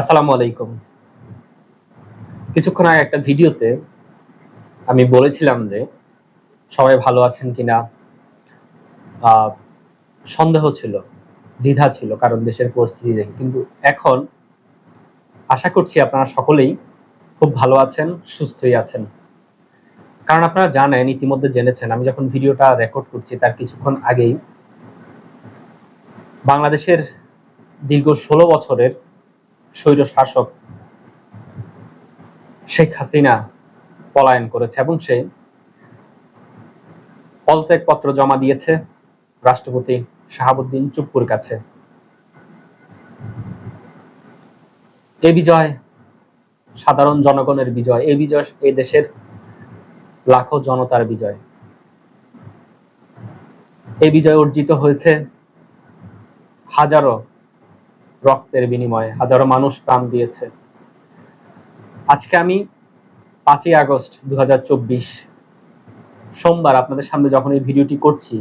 আসসালামু আলাইকুম। কিছুক্ষণ আগে একটা ভিডিওতে আমি বলেছিলাম যে সবাই ভালো আছেন কিনা। সন্দেহ ছিল, দ্বিধা ছিল কারণ দেশের পরিস্থিতি দেখে। কিন্তু এখন আশা করছি আপনারা সকলেই খুব ভালো আছেন, সুস্থই আছেন। কারণ আপনারা জানেন, ইতিমধ্যে জেনেছেন, আমি যখন ভিডিওটা রেকর্ড করছি তার কিছুক্ষণ আগেই বাংলাদেশের দীর্ঘ ষোলো বছরের স্বৈর শাসক শেখ হাসিনা পলায়ন করেছে এবং সে পদত্যাগ পত্র জমা দিয়েছে। রাষ্ট্রপতি শাহাবুদ্দিন চুপ্পুর কাছে। এ বিজয় সাধারণ জনগণের বিজয়, এ বিজয় এ দেশের লাখো জনতার বিজয়। এ বিজয় অর্জিত হয়েছে হাজারো রক্তের বিনিময়ে হাজারো মানুষ প্রাণ দিয়েছে। আজকে আমি পাঁচই আগস্ট দুই হাজার চব্বিশ, সোমবার আপনাদের সামনে যখন এই ভিডিওটি করছি,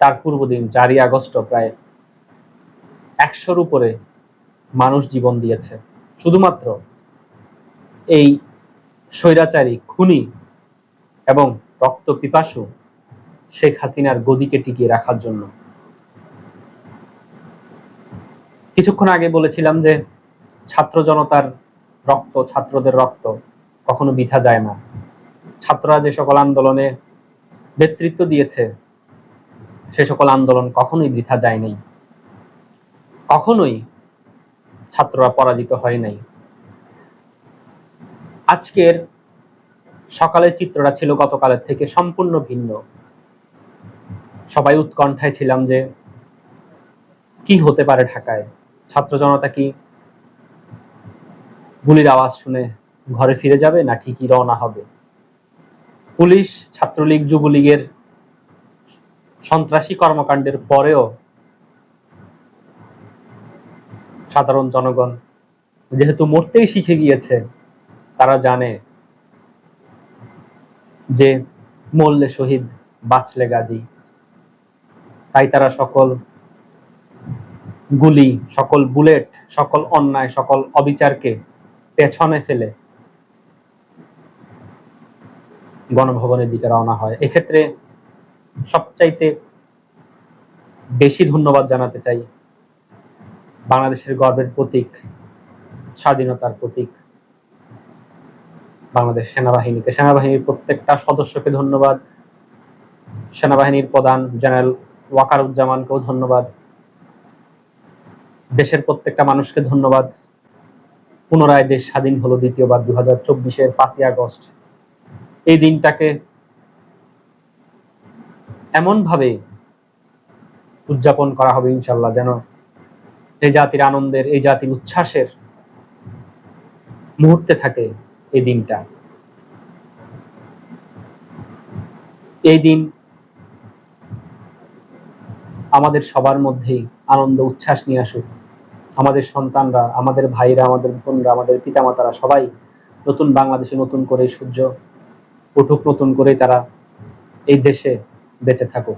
তার পূর্বদিন চারই আগস্ট প্রায় একশোর উপরে মানুষ জীবন দিয়েছে। শুধুমাত্র এই স্বৈরাচারী খুনি এবং রক্ত পিপাসু শেখ হাসিনার গদিকে টিকিয়ে রাখার জন্য। কিছুক্ষণ আগে বলেছিলাম যে ছাত্র জনতার রক্ত, ছাত্রদের রক্ত কখনো বৃথা যায় না। ছাত্ররা যে সকল আন্দোলনে নেতৃত্ব দিয়েছে, সে সকল আন্দোলন কখনোই বৃথা যায় নাই। কখনোই ছাত্ররা পরাজিত হয় নাই। আজকের সকালের চিত্রটা ছিল গতকালের থেকে সম্পূর্ণ ভিন্ন। সবাই উৎকণ্ঠায় ছিলাম যে কি হতে পারে ঢাকায়? ছাত্র জনতা কি গুলির আওয়াজ শুনে ঘরে ফিরে যাবে না ঠিকই রওনা হবে? পুলিশ, ছাত্রলীগ, যুবলীগের সন্ত্রাসী কর্মকাণ্ডের পরেও সাধারণ জনগণ যেহেতু মরতেই শিখে গিয়েছে, তারা জানে যে মরলে শহীদ বাঁচলে গাজী। তাই তারা সকল গুলি, সকল বুলেট, সকল অন্যায়, সকল অবিচারকে পেছনে ফেলে গণভবনের দিকে রওনা হয়। এক্ষেত্রে সবচাইতে বেশি ধন্যবাদ জানাতে চাই বাংলাদেশের গর্বের প্রতীক, স্বাধীনতার প্রতীক বাংলাদেশ সেনাবাহিনীকে। সেনাবাহিনীর প্রত্যেকটা সদস্যকে ধন্যবাদ। সেনাবাহিনীর প্রধান জেনারেল ওয়াকারুজ্জামানকেও ধন্যবাদ। দেশের প্রত্যেকটা মানুষকে ধন্যবাদ। পুনরায় দেশ স্বাধীন হলো দ্বিতীয়বার দু হাজার চব্বিশের পাঁচই আগস্ট। এই দিনটাকে এমন ভাবে উদযাপন করা হবে ইনশাল্লাহ যেন এই জাতির আনন্দের, এই জাতির উচ্ছ্বাসের মুহূর্তে থাকে এই দিনটা। এই দিন আমাদের সবার মধ্যেই আনন্দ, উচ্ছ্বাস নিয়ে আসুক। আমাদের সন্তানরা, আমাদের ভাইরা, আমাদের বোনরা, আমাদের পিতামাতারা সবাই নতুন বাংলাদেশে নতুন করে সূর্য উঠুক, নতুন করে তারা এই দেশে বেঁচে থাকুক।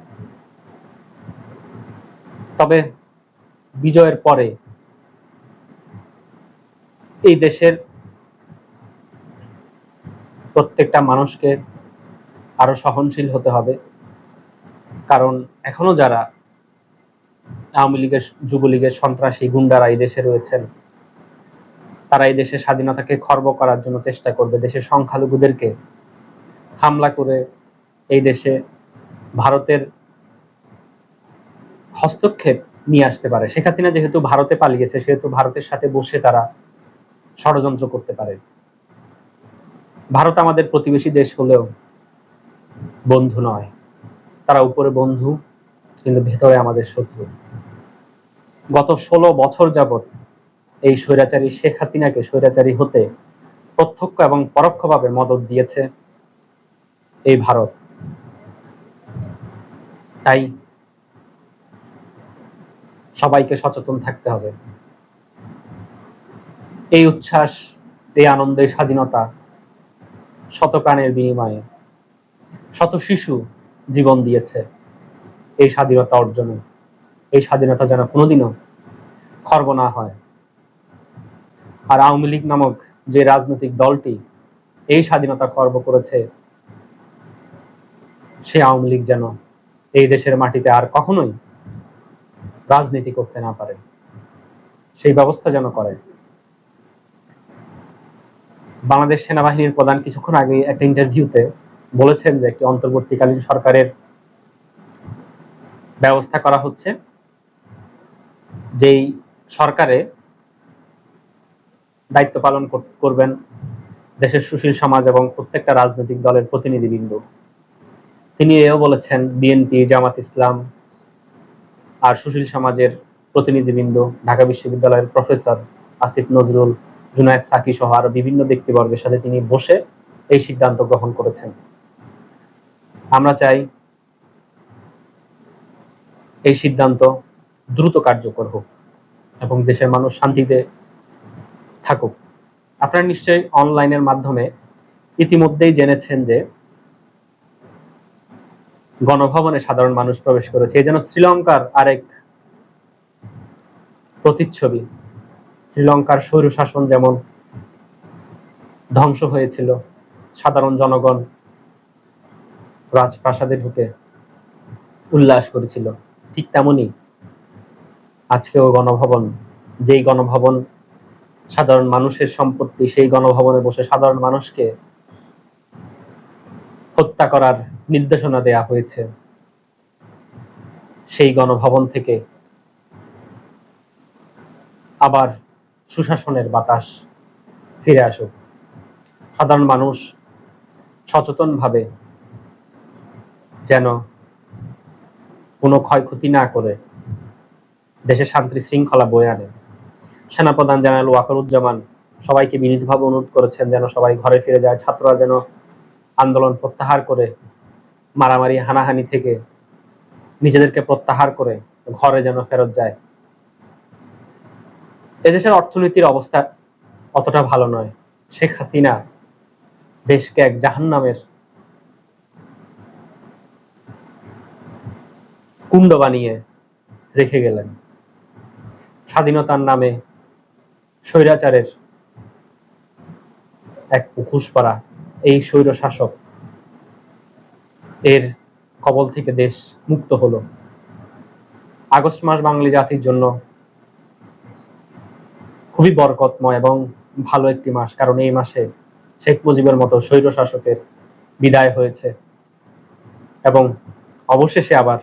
তবে বিজয়ের পরে এই দেশের প্রত্যেকটা মানুষকে আরও সহনশীল হতে হবে। কারণ এখনও যারা আওয়ামী লীগের যুবলীগের সন্ত্রাসী গুন্ডারা এই দেশে রয়েছেন। তারা এই দেশের স্বাধীনতাকে খর্ব করার জন্য চেষ্টা করবে। দেশের সংখ্যালঘুদেরকে হামলা করে এই দেশে ভারতের হস্তক্ষেপ নিয়ে আসতে পারে। শেখ হাসিনা যেহেতু ভারতে পালিয়েছে, সেহেতু ভারতের সাথে বসে তারা ষড়যন্ত্র করতে পারে। ভারত আমাদের প্রতিবেশী দেশ হলেও বন্ধু নয়। তারা উপরে বন্ধু কিন্তু ভেতরে আমাদের শত্রু। গত ষোলো বছর যাবৎ এই স্বৈরাচারী শেখ হাসিনাকে স্বৈরাচারী হতে প্রত্যক্ষ এবং পরোক্ষভাবে মদত দিয়েছে এই ভারত। তাই সবাইকে সচেতন থাকতে হবে। এই উচ্ছ্বাস, এই আনন্দ এই স্বাধীনতা শত প্রাণের বিনিময়ে শত শিশু জীবন দিয়েছে। এই স্বাধীনতা অর্জনে। এই স্বাধীনতা যেন কোনোদিনও খর্ব না হয়। আর আওয়ামী লীগ নামক যে রাজনৈতিক দলটি এই স্বাধীনতা খর্ব করেছে, সে আওয়ামী লীগ যেন এই দেশের মাটিতে আর কখনোই রাজনীতি করতে না পারে। সেই ব্যবস্থা যেন করে। বাংলাদেশ সেনাবাহিনীর প্রধান কিছুক্ষণ আগে একটা ইন্টারভিউতে বলেছেন যে একটি অন্তর্বর্তীকালীন সরকারের ব্যবস্থা করা হচ্ছে, যেই সরকারে দায়িত্ব পালন করবেন দেশের সুশীল সমাজ এবং প্রত্যেকটা রাজনৈতিক দলের প্রতিনিধিবৃন্দ। তিনি এও বলেছেন, বিএনপি, জামাত ইসলাম আর সুশীল সমাজের প্রতিনিধিবৃন্দ, ঢাকা বিশ্ববিদ্যালয়ের প্রফেসর আসিফ নজরুল, জুনায়দ সাকি সহ আরও বিভিন্ন ব্যক্তিবর্গের সাথে তিনি বসে এই সিদ্ধান্ত গ্রহণ করেছেন। আমরা চাই এই সিদ্ধান্ত দ্রুত কার্যকর হোক এবং দেশের মানুষ শান্তিতে থাকুক। আপনারা নিশ্চয়ই অনলাইনের মাধ্যমে ইতিমধ্যেই জেনেছেন যে গণভবনে সাধারণ মানুষ প্রবেশ করেছে। এই যেন শ্রীলঙ্কার আরেক প্রতিচ্ছবি। শ্রীলঙ্কার স্বৈরশাসন যেমন ধ্বংস হয়েছিল, সাধারণ জনগণ রাজপ্রাসাদে ঢুকে উল্লাস করেছিল। ঠিক তেমনি আজকেও গণভবন, যেই গণভবন সাধারণ মানুষের সম্পত্তি, সেই গণভবনে বসে সাধারণ মানুষকে হত্যা করার নির্দেশনা দেয়া হয়েছে। সেই গণভবন থেকে আবার সুশাসনের বাতাস ফিরে আসুক। সাধারণ মানুষ সচেতনভাবে যেন কোনো ক্ষয়ক্ষতি না করে দেশে শান্তি শৃঙ্খলা বয়ে আনে। সেনাপ্রধান জেনারেল ওয়াকরুজ্জামান সবাইকে বিনীতভাবে অনুরোধ করেছেন যেন সবাই ঘরে ফিরে যায়। ছাত্ররা যেন আন্দোলন প্রত্যাহার করে, মারামারি, হানাহানি থেকে নিজেদেরকে প্রত্যাহার করে ঘরে যেন ফেরত যায়। এদেশের অর্থনীতির অবস্থা অতটা ভালো নয়। শেখ হাসিনা দেশকে এক জাহান্নামের কুণ্ড বানিয়ে রেখে গেলেন। স্বাধীনতার নামে স্বৈরাচারের এক পরা এই স্বৈর শাসক এর কবল থেকে দেশ মুক্ত হলো। আগস্ট মাস বাঙালি জাতির জন্য খুবই বরকতময় এবং ভালো একটি মাস, কারণ এই মাসে শেখ মুজিবের মতো স্বৈর শাসকের বিদায় হয়েছে এবং অবশেষে আবার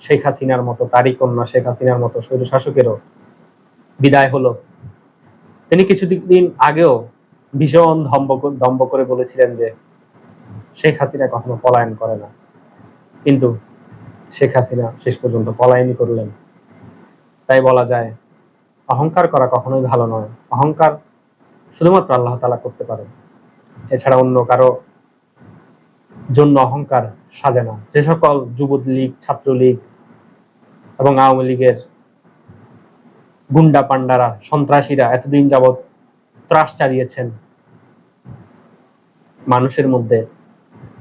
শেখ হাসিনার মতো, তারই কন্যা শেখ হাসিনার মতো স্বৈর শাসকেরও বিদায় হলো। তিনি কিছুদিন আগেও ভীষণ ধম্ব দম্ভ করে বলেছিলেন যে, শেখ হাসিনা কখনো পলায়ন করে না। কিন্তু শেখ হাসিনা শেষ পর্যন্ত পলায়নই করলেন। তাই বলা যায়, অহংকার করা কখনোই ভালো নয়। অহংকার শুধুমাত্র আল্লাহ তালা করতে পারে এছাড়া অন্য কারও জন্য অহংকার সাজে না। যে সকল যুব লীগ ছাত্রলীগ এবং আওয়ামী লীগের গুন্ডা পান্ডারা সন্ত্রাসীরা এতদিন যাবৎ ত্রাস চালিয়েছেন। মানুষের মধ্যে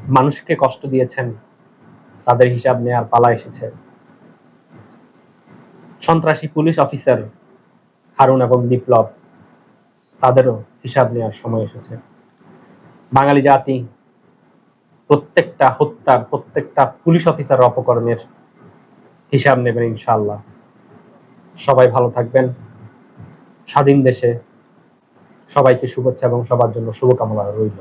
মানুষকে কষ্ট দিয়েছেন। তাদের হিসাব নেয়ার পালা এসেছে। সন্ত্রাসী পুলিশ অফিসার হারুন এবং বিপ্লব, তাদেরও হিসাব নেওয়ার সময় এসেছে। বাঙালি জাতি প্রত্যেকটা হত্যার, প্রত্যেকটা পুলিশ অফিসার অপকর্মের হিসাব নেবেন ইনশাল্লাহ সবাই ভালো থাকবেন। স্বাধীন দেশে সবাইকে শুভেচ্ছা এবং সবার জন্য শুভকামনা রইল।